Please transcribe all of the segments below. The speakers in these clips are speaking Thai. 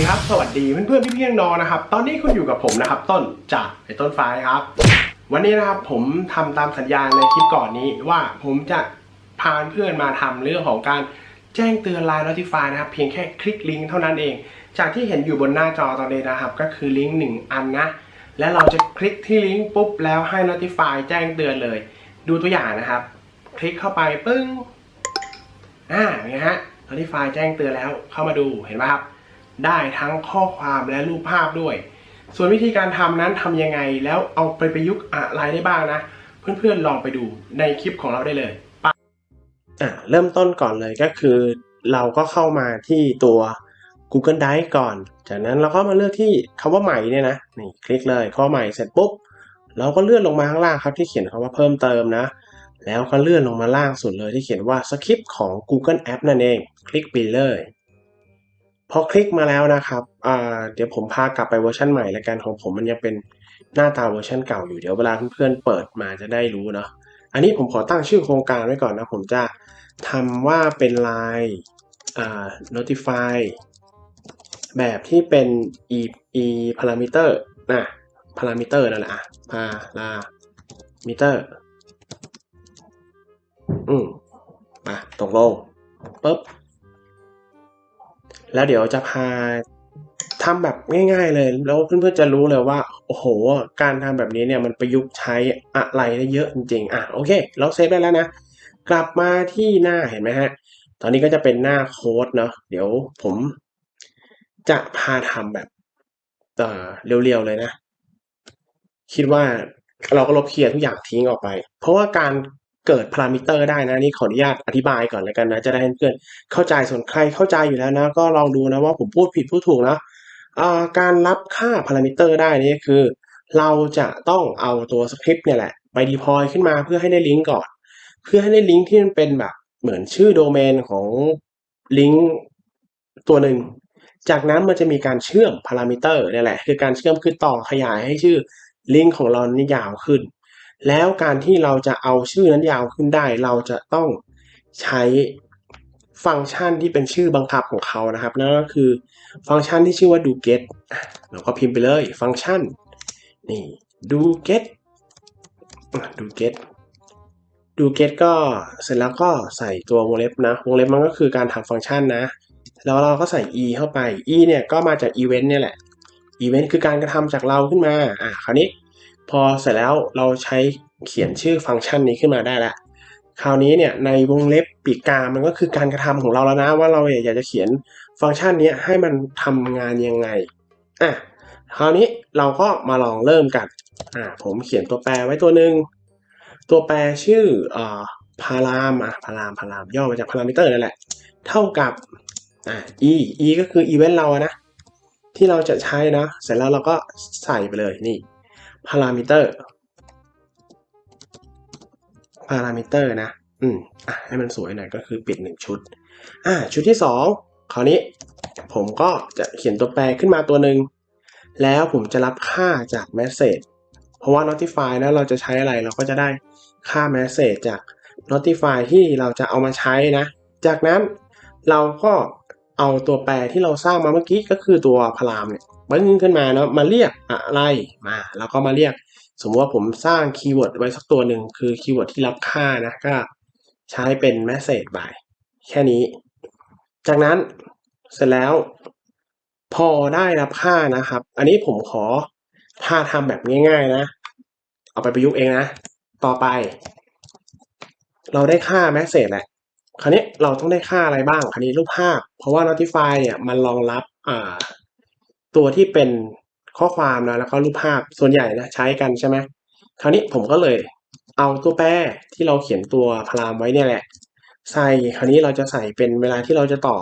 ดีครับ สวัสดีเพื่อนๆพี่ๆน้องนะครับ ตอนนี้คุณอยู่กับผมนะครับ ต้นจากไอ้ต้นฟ้าครับ วันนี้นะครับผมทำตามสัญญาในคลิปก่อนนี้ว่าผมจะพาเพื่อนมาทำเรื่องของการแจ้งเตือน Line Notify นะครับ เพียงแค่คลิกลิงก์เท่านั้นเอง จากที่เห็นอยู่บนหน้าจอตอนนี้นะครับ ก็คือลิงก์หนึ่งอันนะ และเราจะคลิกที่ลิงก์ปุ๊บแล้วให้ Notify แจ้งเตือนเลย ดูตัวอย่างนะครับ คลิกเข้าไปปึ้งอ่าเนี่ยฮะ Notify แจ้งเตือนแล้วเข้ามาดูเห็นไหมครับ ได้ทั้งข้อความและรูปภาพด้วย ส่วนวิธีการทำนั้นทำยังไงแล้วเอาไปประยุกต์อะไรได้บ้างนะ เพื่อนๆลองไปดูในคลิปของเราได้เลยปอะเริ่มต้นก่อนเลยก็คือ เราก็เข้ามาที่ตัว Google Drive ก่อน จากนั้นเราก็มาเลือกที่คำว่าใหม่เนี่ยนะนี่คลิกเลยคำว่าใหม่เสร็จปุ๊บเราก็เลื่อนลงมาข้างล่างครับที่เขียนคำว่าเพิ่มเติมนะ แล้วก็เลื่อนลงมาล่างสุดเลยที่เขียนว่าสคริปต์ของ Google App นั่นเอง คลิกไปเลย พอคลิกมาแล้วนะครับเดี๋ยวผมพากลับไปเวอร์ชันใหม่ละกันของผมมันยังเป็นหน้าตาเวอร์ชันเก่าอยู่เดี๋ยวเวลาเพื่อนๆเปิดมาจะได้รู้เนาะ อันนี้ผมขอตั้งชื่อโครงการไว้ก่อนนะ ผมจะทำว่าเป็นไลน์อ่า notify แบบที่เป็น e e parameter นะ parameter นั่นแหละอะ parameter อืมอะตกลงปุ๊บ แล้วเดี๋ยวจะพาทำแบบง่าย ๆ เลย แล้วเพื่อนๆจะรู้เลยว่า โอ้โห การทำแบบนี้เนี่ยมันประยุกต์ใช้อะไรได้เยอะจริงๆ อะโอเค เราเซฟได้แล้วนะ กลับมาที่หน้าเห็นไหมฮะ ตอนนี้ก็จะเป็นหน้าโค้ดเนาะเดี๋ยวผมจะพาทำแบบเอ่อเรียวๆเลยนะ คิดว่าเราก็ลบเคลียร์ทุกอย่างทิ้งออกไป เพราะว่าการ เกิดพารามิเตอร์ได้นะนี่ขออนุญาตอธิบายก่อนแล้วกันนะ จะได้ให้เพื่อนเข้าใจส่วนใครเข้าใจอยู่แล้วนะ ก็ลองดูนะว่าผมพูดผิดพูดถูกนะาการรับค่าพารามิเตอร์ได้นี่คือ เราจะต้องเอาตัวสคริปต์เนี่ยแหละไปดีพอยขึ้นมาเพื่อให้ได้ลิงก์ก่อน เพื่อให้ได้ลิงก์ที่มันเป็นแบบเหมือนชื่อโดเมนของลิงก์ตัวหนึ่งจากนั้นมันจะมีการเชื่อมพารามิเตอร์นี่แหละ คือการเชื่อมคือต่อขยายให้ชื่อลิงก์ของเรานี่ยาวขึ้น แล้วการที่เราจะเอาชื่อนั้นยาวขึ้นได้ เราจะต้องใช้ฟังก์ชันที่เป็นชื่อบังคับของเขานะครับนั่นก็คือฟังก์ชันที่ชื่อว่า do get เราก็พิมพ์ไปเลยฟังก์ชันนี่ do get do get do get ก็เสร็จแล้วก็ใส่ตัววงเล็บนะ วงเล็บมันก็คือการทำฟังก์ชันนะ แล้วเราก็ใส่ e เข้าไป e เนี่ยก็มาจาก event เนี่ยแหละ event คือการกระทำจากเราขึ้นมา อะคราวนี้ พอเสร็จแล้วเราใช้เขียนชื่อฟังก์ชันนี้ขึ้นมาได้แล้วคราวนี้เนี่ยในวงเล็บปีกกา มันก็คือการกระทำของเราแล้วนะว่าเราอยากจะเขียนฟังก์ชันนี้ให้มันทำงานยังไงอะคราวนี้เราก็มาลองเริ่มกันอ่าผมเขียนตัวแปรไว้ตัวหนึ่งตัวแปรชื่ออ่าพารามอะพารามพารามย่อมาจากพารามิเตอร์นั่นแหละ เท่ากับอ่า e e ก็คือ event เราอะนะ ที่เราจะใช้นะ เสร็จแล้วเราก็ใส่ไปเลยนี่ พารามิเตอร์พารามิเตอร์นะ อืม อะ ให้มันสวยหน่อยก็คือปิดหนึ่งชุด อ่า ชุดที่สองคราวนี้ ผมก็จะเขียนตัวแปรขึ้นมาตัวหนึ่ง แล้วผมจะรับค่าจาก message เพราะว่า notify นะ เราจะใช้อะไร เราก็จะได้ค่า message จาก notify ที่เราจะเอามาใช้นะ จากนั้นเราก็เอาตัวแปรที่เราสร้างมาเมื่อกี้ก็คือตัวพารามเนี่ย ปึ้งขึ้นมาเนาะมาเรียกอะไรมาแล้วก็มาเรียก สมมติว่าผมสร้างคีย์เวิร์ดไว้สักตัวหนึ่งคือคีย์เวิร์ดที่รับค่านะก็ใช้เป็น message by แค่นี้ จากนั้นเสร็จแล้ว พอได้รับค่านะครับ อันนี้ผมขอถ้าทำแบบง่าย ๆนะ เอาไปประยุกต์เองนะ ต่อไป เราได้ค่า message แหละคราวนี้เราต้องได้ค่าอะไรบ้างคราวนี้รูปภาพ เพราะว่า Notify เนี่ยมันรองรับอ่า ตัวที่เป็นข้อความนะแล้วก็รูปภาพส่วนใหญ่นะใช้กันใช่ไหมคราวนี้ผมก็เลยเอาตัวแปรที่เราเขียนตัวพารามไว้เนี่ยแหละ ใส่คราวนี้เราจะใส่เป็นเวลาที่เราจะต่อ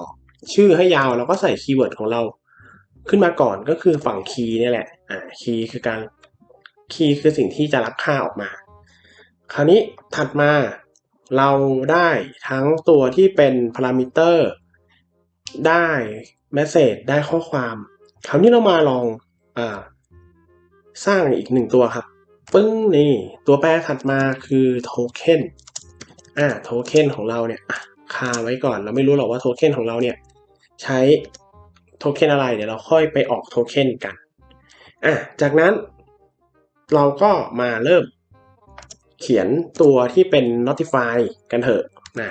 ชื่อให้ยาวเราก็ใส่คีย์เวิร์ดของเราขึ้นมาก่อนก็คือฝั่งคีย์นี่แหละอ่าคีย์คือการคีย์คือสิ่งที่จะรับค่าออกมา คราวนี้ถัดมาเราได้ทั้งตัวที่เป็นพารามิเตอร์ ได้เมสเซจได้ข้อความ คราวนี้เรามาลองอ่าสร้างอีกหนึ่งตัวครับปึ้งนี่ ตัวแปรถัดมาคือโทเค็นอ่าโทเค็นของเราเนี่ยคาไว้ก่อนเราไม่รู้หรอกว่าโทเค็นของเราเนี่ยใช้โทเค็นอะไรเดี๋ยวเราค่อยไปออกโทเค็นกันอะจากนั้น เราก็มาเริ่มเขียนตัวที่เป็น notify กันเถอะนะ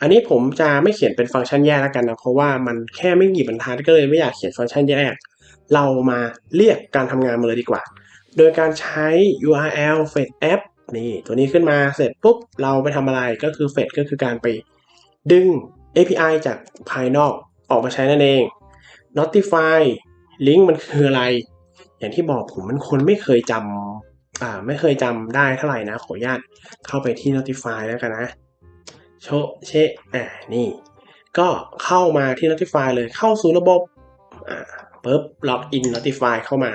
อันนี้ผมจะไม่เขียนเป็นฟังก์ชันแยกแล้วกันนะเพราะว่ามันแค่ไม่กี่บรรทัดก็เลยไม่อยากเขียนฟังก์ชันแยก เรามาเรียกการทำงานมาเลยดีกว่า โดยการใช้ URL f e t app นี่ตัวนี้ขึ้นมาเสร็จปุ๊บเราไปทำอะไรก็คือ f e t ก็คือการไปดึง API จากภายนอกออกมาใช้นั่นเอง notify link มันคืออะไร อย่างที่บอกผมมันคนไม่เคยจำอ่าไม่เคยจำได้เท่าไหร่นะ ขออนุญาตเข้าไปที่ notify แล้วกันนะ โชเชอ่านี่ ก็เข้ามาที่ notify เลยเข้าสู่ระบบอ่าปุ๊บล็อกอิน notify เข้ามา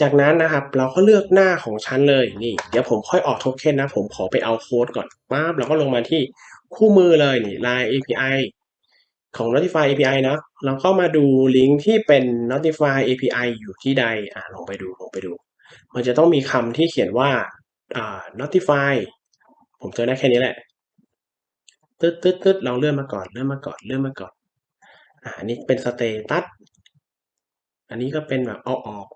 จากนั้นนะครับเราก็เลือกหน้าของชั้นเลยนี่ เดี๋ยวผมค่อยออกโทเค็นนะ ผมขอไปเอาโค้ดก่อนปั๊บเราก็ลงมาที่คู่มือเลยนี่ Line API ของ Notify API เนะเราก็มาดูลิงก์ที่เป็น Notify API อยู่ที่ใดอ่าลงไปดูลงไปดู มันจะต้องมีคำที่เขียนว่าอ่า Notify ผมเจอได้แค่นี้แหละ ตึ๊ดตึ๊ดตึ๊ดเราเลื่อนมาก่อน เลื่อนมาก่อน เลื่อนมาก่อน อ่าอันนี้เป็นสเตตัส อันนี้ก็เป็นแบบเอาออก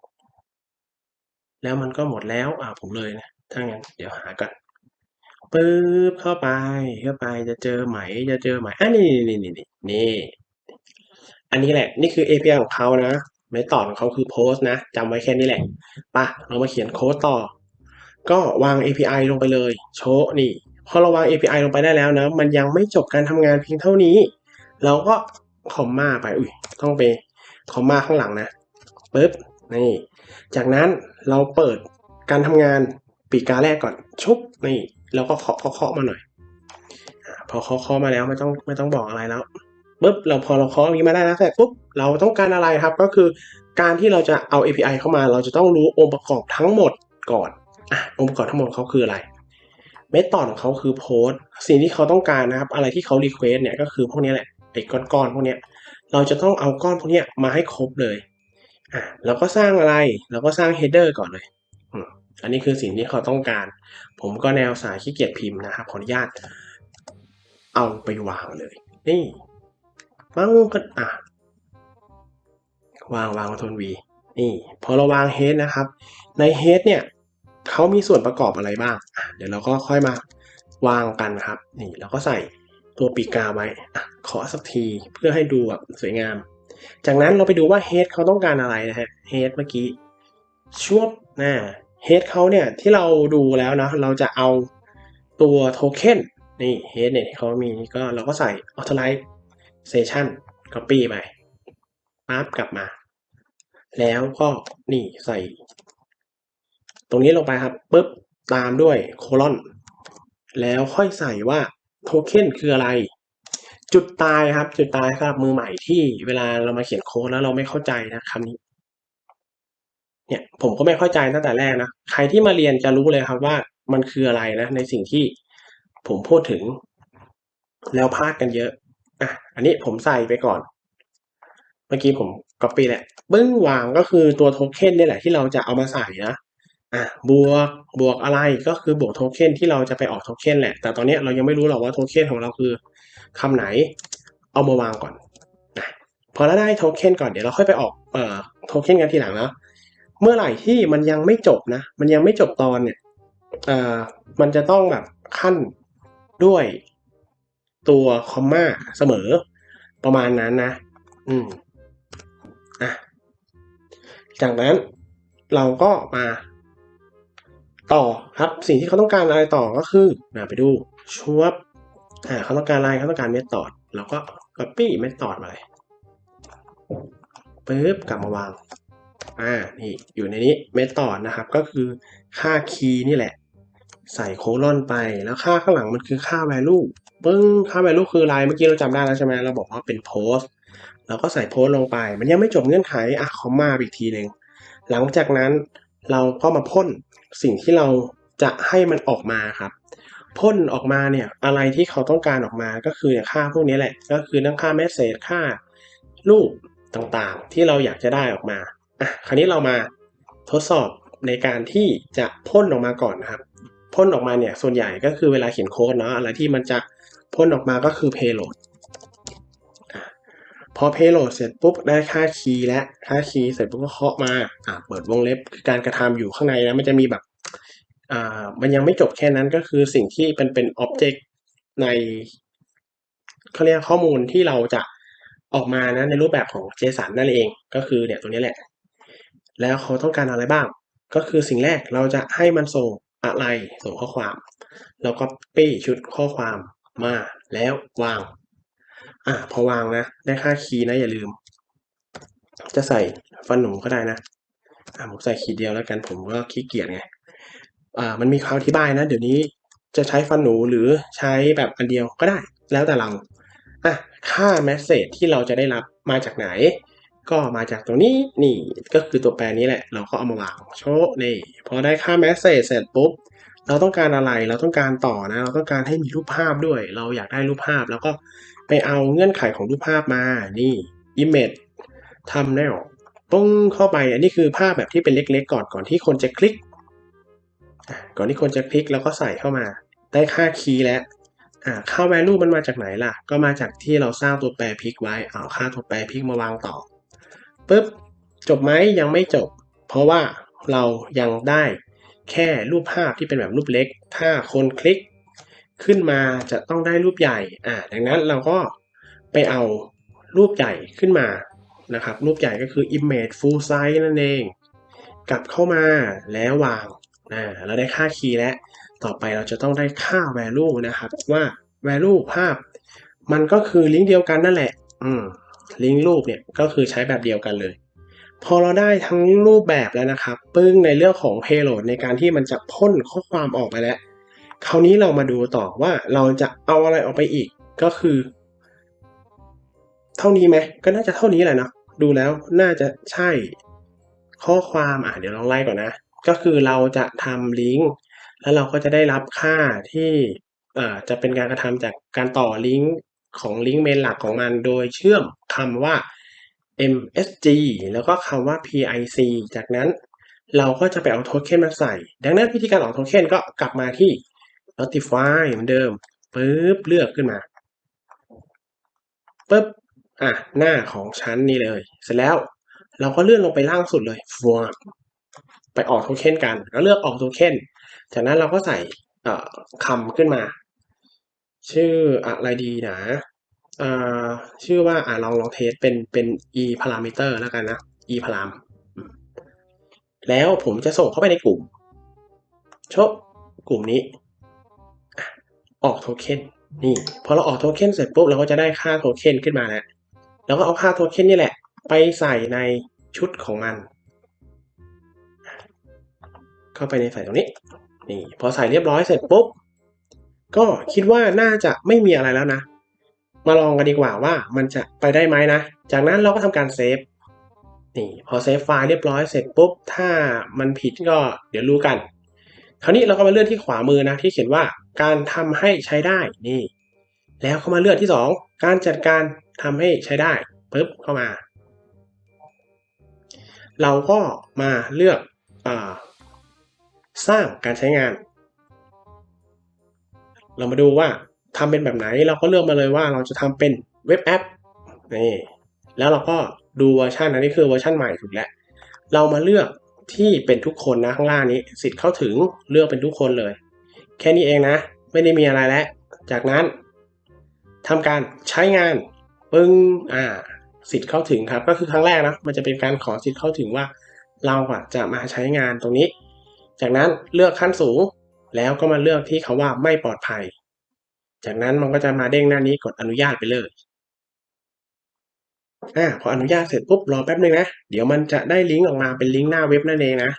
แล้วมันก็หมดแล้ว อ่าผมเลยนะ ถ้างั้น เดี๋ยวหาก่อนปึ๊บเข้าไป เข้าไป จะเจอไหม จะเจอไหมอะนี่นี่นี่นี่นี่ อันนี้แหละ นี่คือ API ของเขานะไม่ตอของเขาคือ post นะจำไว้แค่นี้แหละปะเรามาเขียนโค้ดต่อ ก็วาง API ลงไปเลย โชว์นี่ พอเราวาง API ลงไปได้แล้วนะ มันยังไม่จบการทำงานเพียงเท่านี้ เราก็คอมมาไป อุ้ย ต้องไปคอมมาข้างหลังนะปึ๊บ นี่ จากนั้นเราเปิดการทำงานปีกาแรกก่อน ชุบ นี่แล้วก็เคาะเคาะมาหน่อย พอเคาะเคาะมาแล้วไม่ต้องไม่ต้องบอกอะไรแล้วปุ๊บ เราพอเราเคาะนี้มาได้แล้วเสร็จปุ๊บ เราต้องการอะไรครับ ก็คือการที่เราจะเอา API เข้ามา เราจะต้องรู้องค์ประกอบทั้งหมดก่อน อะ องค์ประกอบทั้งหมดเขาคืออะไร เมธอดของเขาคือโพสสิ่งที่เขาต้องการนะครับ อะไรที่เขารีเควสเนี่ยก็คือพวกนี้แหละไอ้ก้อนๆพวกนี้เราจะต้องเอาก้อนพวกนี้มาให้ครบเลยอะเราก็สร้างอะไรเราก็สร้าง header ก่อนเลยอันนี้คือสิ่งที่เขาต้องการ ผมก็แนวสายขี้เกียจพิมพ์นะครับขออนุญาตเอาไปวางเลย นี่วางกันอะวางวางมาทนวีนี่ พอเราวาง head นะครับ ใน head เนี่ย เขามีส่วนประกอบอะไรบ้างเดี๋ยวเราก็ค่อยมาวางกันครับ นี่เราก็ใส่ตัวปีกาไว้ขอสักทีเพื่อให้ดูแบบสวยงาม จากนั้นเราไปดูว่า head เขาต้องการอะไรนะฮะ head เมื่อกี้ช่วบนะเฮดเขาเนี่ยที่เราดูแล้วนะเราจะเอาตัวโทเค็นนี่เฮดเนี่ยที่เขามีก็เราก็ใส่ authorization copy ไปปั๊บกลับมา แล้วก็นี่ใส่ ตรงนี้ลงไปครับปุ๊บตามด้วยโคลอน แล้วค่อยใส่ว่าโทเค็นคืออะไร จุดตายครับ จุดตายครับมือใหม่ที่เวลาเรามาเขียนโค้ดแล้วเราไม่เข้าใจนะคำนี้ เนี่ยผมก็ไม่เข้าใจตั้งแต่แรกนะ ใครที่มาเรียนจะรู้เลยครับว่ามันคืออะไรนะ ในสิ่งที่ผมพูดถึง แล้วพลาดกันเยอะอะอันนี้ผมใส่ไปก่อน เมื่อกี้ผมก๊อปปี้แหละบึ้งวางก็คือตัวโทเค็นนี่แหละที่เราจะเอามาใส่นะ อะบวกบวกอะไรก็คือบวกโทเค็นที่เราจะไปออกโทเค็นแหละ แต่ตอนนี้เรายังไม่รู้หรอกว่าโทเค็นของเราคือคำไหนเอามาวางก่อนนะพอเราได้โทเค็นก่อนเดี๋ยวเราค่อยไปออกเอ่อโทเค็นกันทีหลังเนาะเมื่อไหร่ที่มันยังไม่จบนะ มันยังไม่จบตอนเนี่ยเอ่อมันจะต้องแบบขั้นด้วยตัวคอมมาเสมอประมาณนั้นนะ อืมอะจากนั้นเราก็มา ต่อครับ สิ่งที่เขาต้องการอะไรต่อก็คือนะไปดูชวบอ่าเขาต้องการอะไรเขาต้องการเมธอดเราก็ copy เมธอดมาเลยปึ๊บกลับมาวางอ่านี่อยู่ในนี้เมธอดนะครับ ก็คือค่าคีย์นี่แหละ ใส่โคลอนไปแล้วค่าข้างหลังมันคือค่า value ปึ้งค่า value คืออะไรเมื่อกี้เราจำได้แล้วใช่ไหมเราบอกว่าเป็น post เราก็ใส่โพสต์ลงไป มันยังไม่จบเงื่อนไขอะคอมมาอีกทีหนึ่งหลังจากนั้นเราก็มาพ่น สิ่งที่เราจะให้มันออกมาครับพ่นออกมาเนี่ยอะไรที่เขาต้องการออกมาก็คือค่าพวกนี้แหละ ก็คือทั้งค่าเมสเซจค่ารูปต่างๆ ที่เราอยากจะได้ออกมาอะคราวนี้เรามาทดสอบในการที่จะพ่นออกมาก่อนนะครับพ่นออกมาเนี่ยส่วนใหญ่ก็คือเวลาเขียนโค้ดเนาะอะไรที่มันจะพ่นออกมาก็คือ payload พอ payload เสร็จปุ๊บได้ค่าคีย์และค่าคีย์เสร็จปุ๊บก็เคาะมาอ่าเปิดวงเล็บคือการกระทำอยู่ข้างในนะมันจะมีแบบอ่ามันยังไม่จบแค่นั้นก็คือสิ่งที่เป็นเป็น object ในเขาเรียกข้อมูลที่เราจะออกมานะในรูปแบบของ JSON นั่นเองก็คือเนี่ยตัวนี้แหละ แล้วเขาต้องการอะไรบ้าง ก็คือสิ่งแรกเราจะให้มันส่งอะไรส่งข้อความแล้วก็ปี้ชุดข้อความมาแล้ววาง อะพอวางนะได้ค่าคีย์นะอย่าลืม จะใส่ฟันหนูก็ได้นะอะผมใส่ขีดเดียวแล้วกันผมก็ขี้เกียจไงอ่ามันมีคำอธิบายนะ เดี๋ยวนี้จะใช้ฟันหนูหรือใช้แบบอันเดียวก็ได้ แล้วแต่เราอะค่าแมสเซจที่เราจะได้รับมาจากไหน ก็มาจากตรงนี้นี่ก็คือตัวแปรนี้แหละ เราก็เอามาวางโชว์นี่พอได้ค่าแมสเซจเสร็จปุ๊บ เราต้องการอะไรเราต้องการต่อนะ เราต้องการให้มีรูปภาพด้วย เราอยากได้รูปภาพ แล้วก็ไปเอาเงื่อนไขของรูปภาพมานี่ image ทำแนวต้องเข้าไปอันนี้คือภาพแบบที่เป็นเล็กๆ ก่อนก่อนที่คนจะคลิก ก่อนที่คนจะคลิกแล้วก็ใส่เข้ามา ได้ค่าคีย์แล้วค่า value มันมาจากไหนล่ะ ก็มาจากที่เราสร้างตัวแปรพลิกไว้ เอาค่าตัวแปรพลิกมาวางต่อปึ๊บจบไหมยังไม่จบ เพราะว่าเรายังได้ แค่รูปภาพที่เป็นแบบรูปเล็ก ถ้าคนคลิกขึ้นมาจะต้องได้รูปใหญ่ อ่า ดังนั้นเราก็ไปเอารูปใหญ่ขึ้นมานะครับ รูปใหญ่ก็คือ image full size นั่นเอง กลับเข้ามาแล้ววางอ่าเราได้ค่าคีย์แล้ว ต่อไปเราจะต้องได้ค่า value นะครับว่า value ภาพ มันก็คือลิงก์เดียวกันนั่นแหละ อืม ลิงก์รูปเนี่ยก็คือใช้แบบเดียวกันเลย พอเราได้ทั้งรูปแบบแล้วนะครับ ปึ้งในเรื่องของ payload ในการที่มันจะพ่นข้อความออกไปแล้ว คราวนี้เรามาดูต่อว่าเราจะเอาอะไรออกไปอีกก็คือ เท่านี้ไหมก็น่าจะเท่านี้แหละเนาะดูแล้วน่าจะใช่ข้อความอะเดี๋ยวลองไล่ก่อนนะ ก็คือเราจะทำลิงก์แล้วเราก็จะได้รับค่าที่อ่าจะเป็นการกระทำจากการต่อลิงก์ของลิงก์เมนหลักของมันโดยเชื่อมคำว่า MSG แล้วก็คำว่า PIC จากนั้นเราก็จะไปเอาโทเค็นมาใส่ ดังนั้นวิธีการออกโทเค็นก็กลับมาที่ Notify เหมือนเดิมปึ๊บเลือกขึ้นมาปึ๊บอะหน้าของชั้นนี้เลย เสร็จแล้วเราก็เลื่อนลงไปล่างสุดเลยฟัวไปออกโทเค็นกัน แล้วเลือกออกโทเค็นจากนั้นเราก็ใส่คำขึ้นมา ชื่ออะไรดีนะ ชื่อว่าอ่าลองลองเทสเป็นเป็น e parameter แล้วกันนะ e param แล้วผมจะส่งเข้าไปในกลุ่มชบกลุ่มนี้ออกโทเค็นนี่พอเราออกโทเค็นเสร็จปุ๊บเราก็จะได้ค่าโทเค็นขึ้นมาแล้วแล้วก็เอาค่าโทเค็นนี่แหละ ไปใส่ในชุดของมัน เข้าไปในใส่ตรงนี้ นี่ พอใส่เรียบร้อยเสร็จปุ๊บ ก็คิดว่าน่าจะไม่มีอะไรแล้วนะ มาลองกันดีกว่าว่ามันจะไปได้ไหมนะ จากนั้นเราก็ทำการเซฟ นี่ พอเซฟไฟล์เรียบร้อยเสร็จปุ๊บ ถ้ามันผิดก็เดี๋ยวรู้กัน คราวนี้เราก็มาเลื่อนที่ขวามือนะที่เขียนว่าการทำให้ใช้ได้ นี่ แล้วเข้ามาเลือนที่ 2 การจัดการทำให้ใช้ได้ปุ๊บเข้ามา เราก็มาเลือกอสร้างการใช้งาน เรามาดูว่า ทำเป็นแบบไหนเราก็เลือกมาเลยว่าเราจะทำเป็นเว็บแอปนี่แล้วเราก็ดูเวอร์ชันอันนี้คือเวอร์ชันใหม่ถูกแล้วเรามาเลือกที่เป็นทุกคนนะข้างล่างนี้สิทธิ์เข้าถึงเลือกเป็นทุกคนเลย แค่นี้เองนะ ไม่ได้มีอะไรแล้ว จากนั้นทำการใช้งานปึ้งอ่า สิทธิ์เข้าถึงครับ ก็คือครั้งแรกนะมันจะเป็นการขอสิทธิ์เข้าถึงว่า เราอะจะมาใช้งานตรงนี้ จากนั้นเลือกขั้นสูงแล้วก็มาเลือกที่คาว่าไม่ปลอดภัย จากนั้นมันก็จะมาเด้งหน้านี้กดอนุญาตไปเลยอ่าพออนุญาตเสร็จปุ๊บรอแป๊บนึงนะ เดี๋ยวมันจะได้ลิงก์ออกมาเป็นลิงก์หน้าเว็บนั่นเองนะ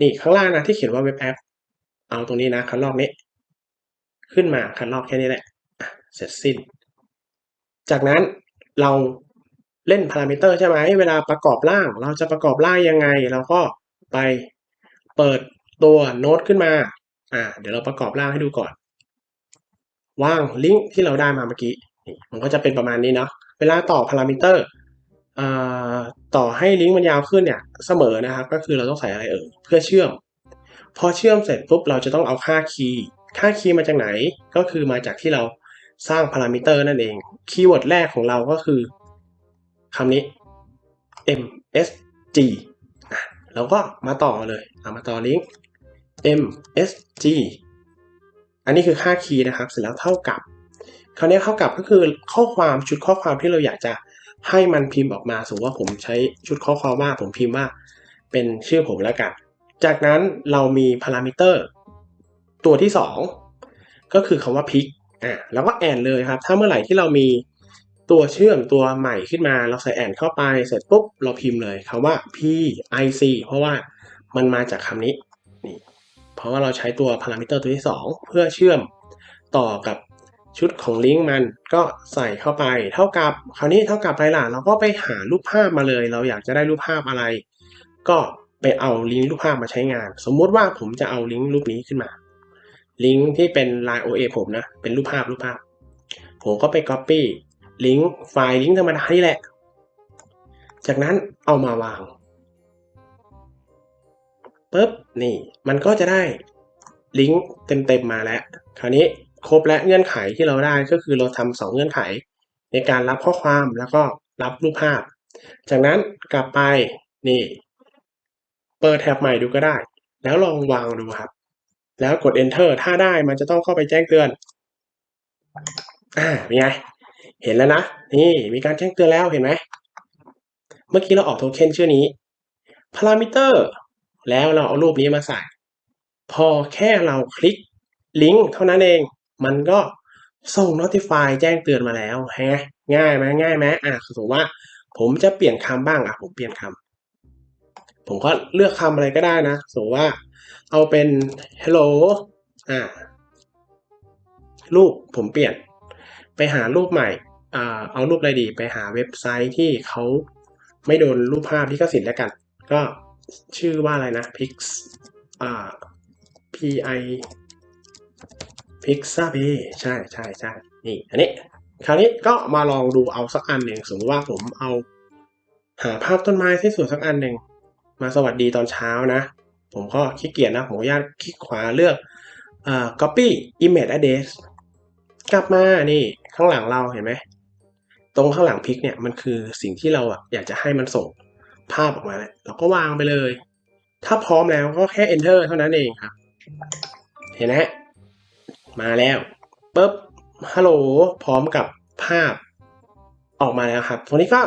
นี่ข้างล่างนะที่เขียนว่าเว็บแอป เอาตรงนี้นะคันลอกนี้ ขึ้นมาคันลอกแค่นี้แหละเสร็จสิ้น จากนั้นเราเล่นพารามิเตอร์ใช่ไหมเวลาประกอบร่าง เราจะประกอบร่างยังไง เราก็ไปเปิดตัวโน้ตขึ้นมา อ่า เดี๋ยวเราประกอบร่างให้ดูก่อน ว่างลิงก์ที่เราได้มาเมื่อกี้นี่มันก็จะเป็นประมาณนี้เนาะเวลาต่อพารามิเตอร์ต่อให้ลิงก์มันยาวขึ้นเนี่ยเสมอนะครับก็คือเราต้องใส่อะไรเอ่ยเพื่อเชื่อม พอเชื่อมเสร็จปุ๊บเราจะต้องเอาค่าคีย์ค่าคีย์มาจากไหนก็คือมาจากที่เราสร้างพารามิเตอร์นั่นเองคีย์เวิร์ดแรกของเราก็คือคำนี้ msg เราก็มาต่อเลยเอามาต่อลิงก์ msg อันนี้คือค่าคีย์นะครับ เสร็จแล้วเท่ากับ คราวนี้เท่ากับก็คือข้อความชุดข้อความที่เราอยากจะให้มันพิมพ์ออกมา สมมติว่าผมใช้ชุดข้อความว่าผมพิมพ์ว่าเป็นชื่อผมแล้วกัน จากนั้นเรามีพารามิเตอร์ตัวที่ 2 ก็คือคำว่าพิกอะแล้วก็แอนเลยครับ ถ้าเมื่อไหร่ที่เรามีตัวเชื่อมตัวใหม่ขึ้นมา เราใส่แอนเข้าไป เสร็จปุ๊บ เราพิมพ์เลยคำว่า pic เพราะว่ามันมาจากคำนี้ เพราะว่าเราใช้ตัวพารามิเตอร์ตัวที่ 2 เพื่อเชื่อมต่อกับชุดของลิงก์มันก็ใส่เข้าไปเท่ากับคราวนี้เท่ากับอะไรล่ะเราก็ไปหารูปภาพมาเลย เราอยากจะได้รูปภาพอะไร ก็ไปเอาลิงก์รูปภาพมาใช้งาน สมมุติว่าผมจะเอาลิงก์รูปนี้ขึ้นมา ลิงก์ที่เป็น Line OA ผมนะ เป็นรูปภาพรูปภาพ ผมก็ไป Copy ลิงก์ไฟล์ลิงก์ธรรมดานี่แหละ จากนั้นเอามาวาง ปุ๊บนี่มันก็จะได้ลิงก์เต็มๆมาแล้ว คราวนี้ครบและเงื่อนไขที่เราได้ก็คือเราทำสองเงื่อนไข ในการรับข้อความแล้วก็รับรูปภาพ จากนั้นกลับไปนี่ เปิดแท็บใหม่ดูก็ได้ แล้วลองวางดูครับ แล้วกด enter ถ้าได้มันจะต้องเข้าไปแจ้งเตือนอ่าเป็นไง เห็นแล้วนะ นี่มีการแจ้งเตือนแล้วเห็นไหม เมื่อกี้เราออกโทเค็นชื่อนี้พารามิเตอร์ แล้วเราเอารูปนี้มาใส่ พอแค่เราคลิกลิงก์เท่านั้นเอง มันก็ส่ง notify แจ้งเตือนมาแล้วฮะง่ายไหมง่ายไหมอะสมมติว่า ผมจะเปลี่ยนคำบ้างอะผมเปลี่ยนคำผมก็เลือกคำอะไรก็ได้นะสมมติว่า เอาเป็น hello อ่ารูปผมเปลี่ยน ไปหารูปใหม่อ่าเอารูปอะไรดี ไปหาเว็บไซต์ที่เขาไม่โดนรูปภาพที่กสิทธิ์แล้วกัน ก็ ชื่อว่าอะไรนะ pix อ่า p i pixabay ใช่ใช่ใช่นี่ อันนี้ คราวนี้ก็มาลองดูเอาสักอันหนึ่งสมมติว่าผมเอาหาภาพต้นไม้ที่สวยสักอันหนึ่งมาสวัสดีตอนเช้านะ ผมก็ขี้เกียจนะ ผมอนุญาตคลิกขวาเลือกอ่า copy image address กลับมานี่ข้างหลังเราเห็นไหม ตรงข้างหลังพิกเนี่ยมันคือสิ่งที่เราอะอยากจะให้มันส่ง ภาพออกมาแหละเราก็วางไปเลย ถ้าพร้อมแล้วก็แค่ enter เท่านั้นเองครับ เห็นไหมมาแล้วปุ๊บฮัลโหลพร้อมกับภาพออกมาแล้วครับตรงนี้ก็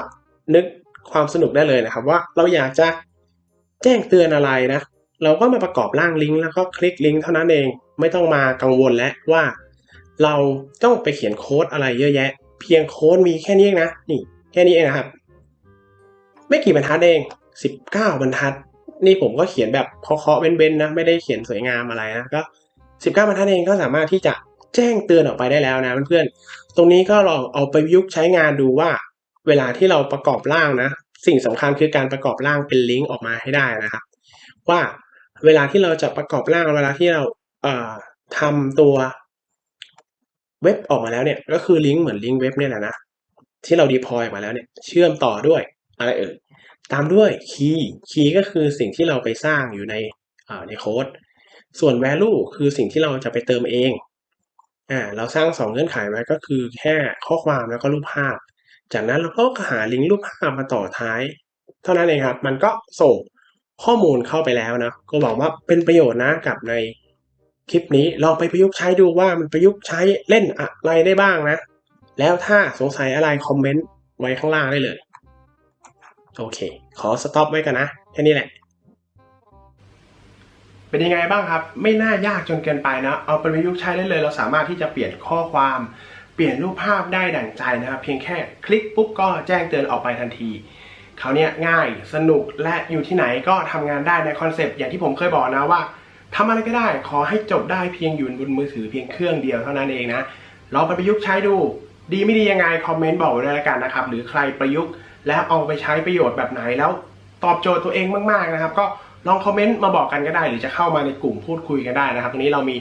นึกความสนุกได้เลยนะครับ ว่าเราอยากจะแจ้งเตือนอะไรนะ เราก็มาประกอบร่างลิงก์แล้วก็คลิกลิงก์เท่านั้นเองไม่ต้องมากังวลแล้วว่า เราต้องไปเขียนโค้ดอะไรเยอะแยะ เพียงโค้ดมีแค่นี้เองนะนี่แค่นี้เองนะครับ ไม่กี่บรรทัดเอง 19 บรรทัด นี่ผมก็เขียนแบบเคาะๆเว้นๆนะ ไม่ได้เขียนสวยงามอะไรนะ ก็ 19 บรรทัดเองก็สามารถที่จะแจ้งเตือนออกไปได้แล้วนะเพื่อนๆ ตรงนี้ก็ลองเอาไปยุกใช้งานดูว่า เวลาที่เราประกอบร่างนะ สิ่งสำคัญคือการประกอบร่างเป็นลิงก์ออกมาให้ได้นะครับ ว่าเวลาที่เราจะประกอบร่างเวลาที่เราเอ่อทำตัวเว็บออกมาแล้วเนี่ย ก็คือลิงก์เหมือนลิงก์เว็บเนี่ยแหละนะที่เราดีพอยมาแล้วเนี่ย เชื่อมต่อด้วย อะไรเอ่ยตามด้วยคีย์คีย์ก็คือสิ่งที่เราไปสร้างอยู่ในในโค้ดส่วน value คือสิ่งที่เราจะไปเติมเองอ่าเราสร้างสองเงื่อนไขไว้ก็คือแค่ข้อความแล้วก็รูปภาพ จากนั้นเราก็หาลิงก์รูปภาพมาต่อท้าย เท่านั้นเองครับ มันก็ส่งข้อมูลเข้าไปแล้วนะ ก็หวังว่าเป็นประโยชน์นะกับในคลิปนี้ลองไปประยุกต์ใช้ดูว่ามันประยุกต์ใช้เล่นอะไรได้บ้างนะ แล้วถ้าสงสัยอะไรคอมเมนต์ไว้ข้างล่างได้เลย โอเค ขอสต็อปไว้กันนะแค่นี้แหละ เป็นยังไงบ้างครับ ไม่น่ายากจนเกินไปนะ เอาไปประยุกต์ใช้ได้เลย เราสามารถที่จะเปลี่ยนข้อความเปลี่ยนรูปภาพได้ดั่งใจนะครับ เพียงแค่คลิกปุ๊บก็แจ้งเตือนออกไปทันทีเขาวเนี่ยง่ายสนุกและอยู่ที่ไหนก็ทำงานได้ในคอนเซปต์อย่างที่ผมเคยบอกนะว่าทำอะไรก็ได้ขอให้จบได้เพียงอยู่บนมือถือเพียงเครื่องเดียวเท่านั้นเองนะลองไปประยุกต์ใช้ดู ดีไม่ดียังไงคอมเมนต์บอกไว้ด้วยแล้วกันนะครับ หรือใครประยุกต์ แล้วเอาไปใช้ประโยชน์แบบไหนแล้วตอบโจทย์ตัวเองมากๆนะครับ ก็ลองคอมเมนต์มาบอกกันก็ได้ หรือจะเข้ามาในกลุ่มพูดคุยกันได้นะครับ ตรงนี้เรามี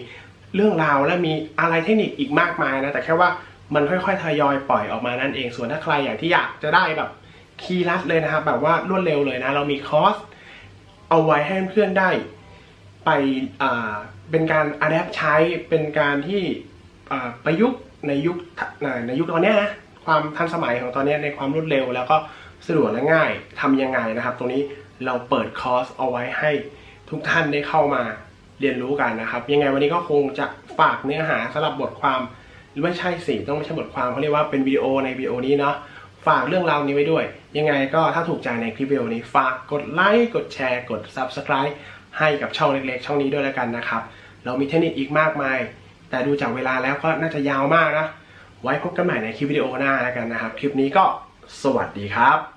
เรื่องราวและมีอะไรเทคนิคอีกมากมายนะ แต่แค่ว่ามันค่อยๆทยอยปล่อยออกมานั่นเอง ส่วนถ้าใครอยากที่อยากจะได้แบบคีย์ลัดเลยนะครับ แบบว่ารวดเร็วเลยนะ เรามีคอร์สเอาไว้ให้เพื่อนๆได้ ไปเป็นการอัดแอปใช้เป็นการที่ประยุกต์ในยุคในยุคตอนเนี้ยนะ ความทันสมัยของตอนนี้ในความรวดเร็ว แล้วก็สะดวกและง่ายทำยังไงนะครับ ตรงนี้เราเปิดคอร์สเอาไว้ให้ทุกท่านได้เข้ามาเรียนรู้กันนะครับ ยังไงวันนี้ก็คงจะฝากเนื้อหาสำหรับบทความหรือไม่ใช่สิต้องไม่ใช่บทความเขาเรียกว่าเป็นวิดีโอในวิดีโอนี้เนาะฝากเรื่องราวนี้ไว้ด้วย ยังไงก็ถ้าถูกใจในคลิปวิดีโอนี้ฝากกดไลค์กดแชร์ กด Subscribe ให้กับช่องเล็กๆ ช่องนี้ด้วยแล้วกันนะครับ เรามีเทคนิคอีกมากมาย แต่ดูจากเวลาแล้วก็น่าจะยาวมากนะ ไว้พบกันใหม่ในคลิปวิดีโอหน้าแล้วกันนะครับ คลิปนี้ก็สวัสดีครับ